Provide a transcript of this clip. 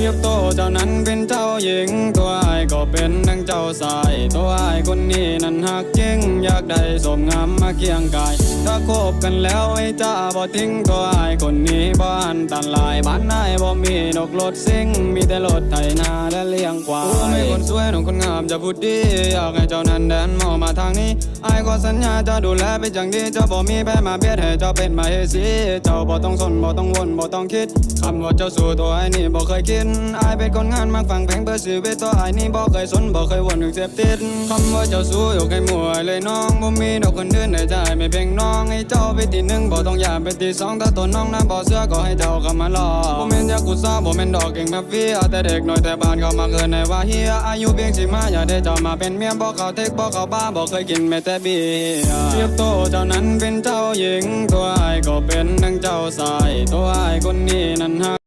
เทียบโตเจ้านั้นเป็นเจ้าหญิง ตัวไอ้ก็เป็นดังเจ้าสาย ตัวไอ้คนนี้นั้นหักจริง อยากได้สมงามมาเคียงกาย ถ้าคบกันแล้วไอ้จ้าบ่ทิ้งตัวไอ้คนนี้ ตันลายบ้านนายบ่มีนกรถซิ่งมีแต่รถไถนาและเลี้ยงควายไม่คนสวยน้องคนงามจะพูดดีอยากให้เจ้านั้นเดินมองมาทางนี้ไอ้ก็สัญญาจะดูแลเป็นอย่างดีเจ้าบ่มีแพ้มาเบียดให้เจ้าเป็นมาเฮสีเจ้าบ่ต้องสนบ่ต้องวนบ่ต้องคิดคำว่าเจ้าสู่ตัวไอ้นี่บ่เคยคิดไอ้เป็นคนงานมักฟังเพลงเพื่อชีวิตตัวไอ้นี่บ่เคยสนบ่เคยวนถึงเสพติดคำว่าเจ้าสู่ยกให้มวยเลยน้องบ่มีดอกคนอื่นในใจไม่เพียงน้องให้เจ้าไปที่หนึ่งบ่ต้องอยากไปที่สองถ้าตัวน้องนั้นบ่เชื่อก็ให้เจ้าเข้ามาลอผมเป็นยากุซ่าบ่แม่นดอกเก่งแบบเฟียแต่เด็กน้อยแต่บ้านเขามาเกินในว่าเฮียอายุเพียงสิมาอย่าได้เจ้ามาเป็นเมียบอกเขาเทคบอกเขาบ้าบอกเคยกินแม้แต่เบียร์เทียบโตเจ้านั้นเป็นเจ้าหญิงตัวไอ้ก็เป็นนังเจ้าสายตัวไอ้คนนี้นั้นหัก